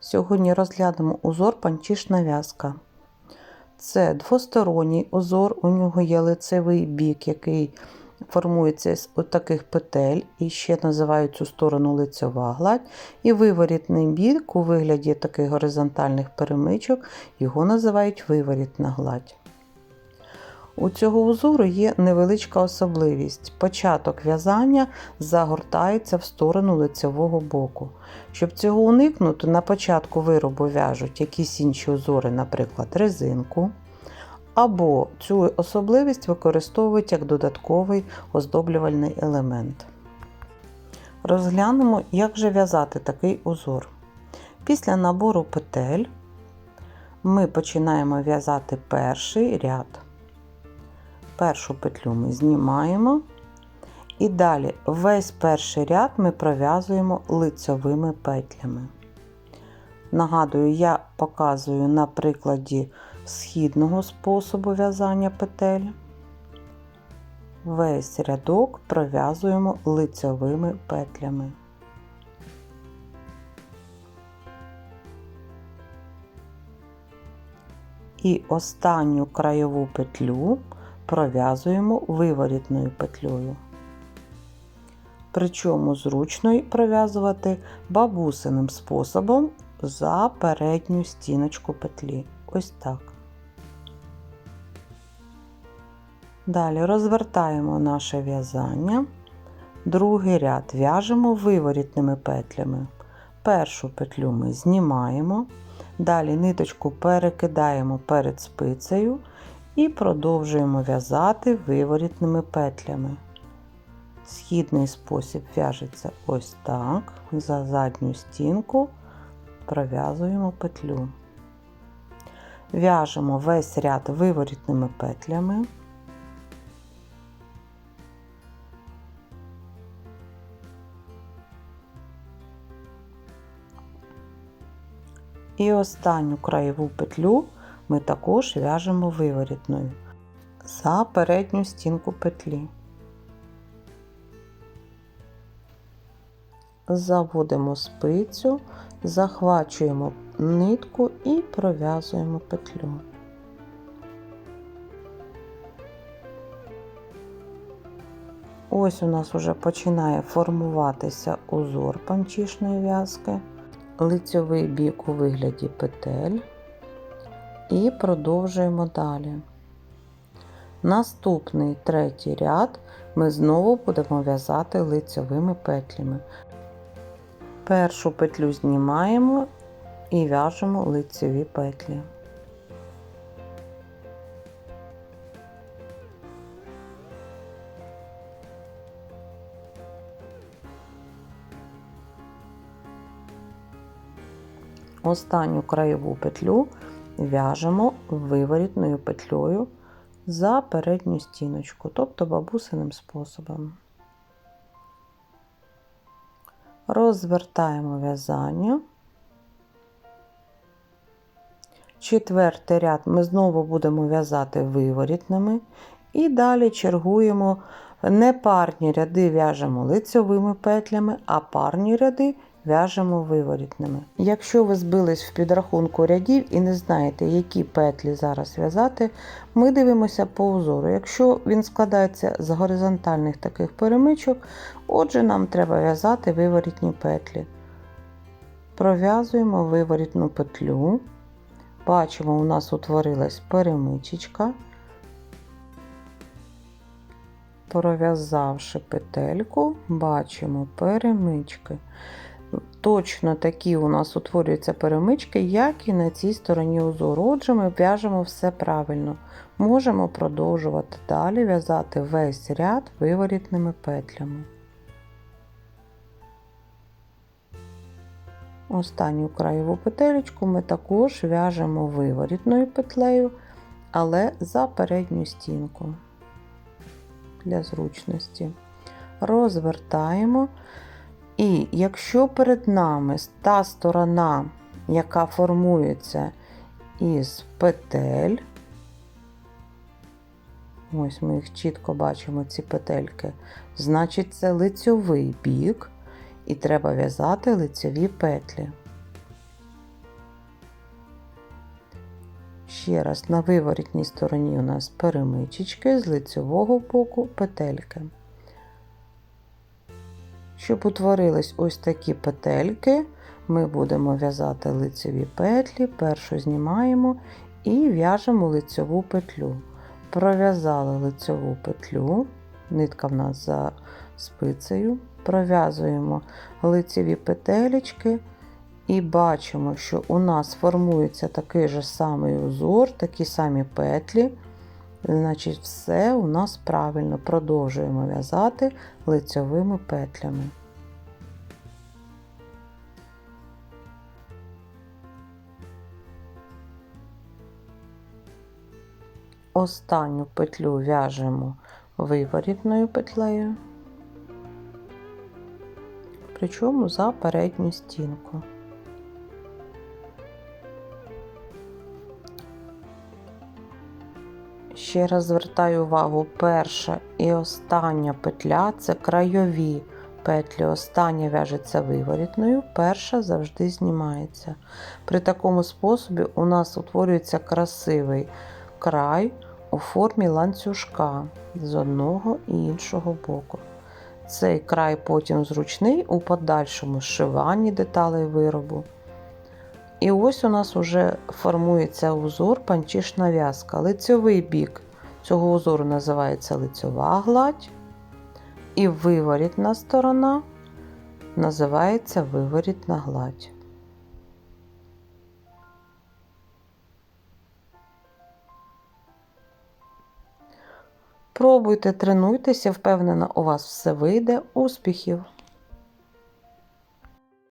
Сьогодні розглянемо узор панчішна в'язка. Це двосторонній узор, у нього є лицевий бік, який формується з таких петель, і ще називають цю сторону лицьова гладь. І виворітний бік у вигляді таких горизонтальних перемичок, його називають виворітна гладь. У цього узору є невеличка особливість. Початок в'язання загортається в сторону лицевого боку. Щоб цього уникнути, на початку виробу в'яжуть якісь інші узори, наприклад, резинку. Або цю особливість використовують як додатковий оздоблювальний елемент. Розглянемо, як же в'язати такий узор. Після набору петель ми починаємо в'язати перший ряд. Першу петлю ми знімаємо, і далі весь перший ряд ми пров'язуємо лицьовими петлями. Нагадую, я показую на прикладі східного способу в'язання петель. Весь рядок пров'язуємо лицьовими петлями. І останню краєву петлю пров'язуємо виворітною петлею. Причому зручно пров'язувати бабусиним способом за передню стіночку петлі. Ось так. Далі розвертаємо наше в'язання. Другий ряд в'яжемо виворітними петлями. Першу петлю ми знімаємо, далі ниточку перекидаємо перед спицею і продовжуємо в'язати виворітними петлями. Східний спосіб в'яжеться ось так, за задню стінку пров'язуємо петлю. В'яжемо весь ряд виворітними петлями. І останню краєву петлю ми також в'яжемо виворітною за передню стінку петлі. Заводимо спицю, захвачуємо нитку і пров'язуємо петлю. Ось у нас вже починає формуватися узор панчішної в'язки, лицьовий бік у вигляді петель. І продовжуємо далі. Наступний третій ряд ми знову будемо в'язати лицьовими петлями. Першу петлю знімаємо і в'яжемо лицеві петлі. Останню краєву петлю в'яжемо виворітною петлею за передню стіночку, тобто бабусиним способом. Розвертаємо в'язання. Четвертий ряд ми знову будемо в'язати виворітними. І далі чергуємо не парні ряди в'яжемо лицьовими петлями, а парні ряди в'яжемо виворітними. Якщо ви збились в підрахунку рядів і не знаєте, які петлі зараз в'язати, ми дивимося по узору. Якщо він складається з горизонтальних таких перемичок, отже, нам треба в'язати виворітні петлі. Пров'язуємо виворітну петлю. Бачимо, у нас утворилась перемичечка. Пров'язавши петельку, бачимо перемички. Точно такі у нас утворюються перемички, як і на цій стороні узору. Отже, ми в'яжемо все правильно. Можемо продовжувати далі в'язати весь ряд виворітними петлями. Останню краєву петелечку ми також в'яжемо виворітною петлею, але за передню стінку для зручності. Розвертаємо. І якщо перед нами та сторона, яка формується із петель, ось ми їх чітко бачимо, ці петельки, значить це лицьовий бік, і треба в'язати лицьові петлі. Ще раз на виворітній стороні у нас перемичечки з лицевого боку петельки. Щоб утворились ось такі петельки, ми будемо в'язати лицеві петлі, першу знімаємо і в'яжемо лицеву петлю. Пров'язали лицеву петлю, нитка в нас за спицею, пров'язуємо лицеві петелечки і бачимо, що у нас формується такий же самий узор, такі самі петлі. Значить, все у нас правильно продовжуємо в'язати лицьовими петлями. Останню петлю в'яжемо виворітною петлею, причому за передню стінку. Ще раз звертаю увагу, перша і остання петля це крайові петлі. Остання в'яжеться виворітною, перша завжди знімається. При такому способі у нас утворюється красивий край у формі ланцюжка з одного і іншого боку. Цей край потім зручний у подальшому зшиванні деталей виробу. І ось у нас вже формується узор панчішна в'язка. Лицьовий бік цього узору називається лицьова гладь, і виворітна сторона називається виворітна гладь. Пробуйте, тренуйтеся, впевнена, у вас все вийде. Успіхів!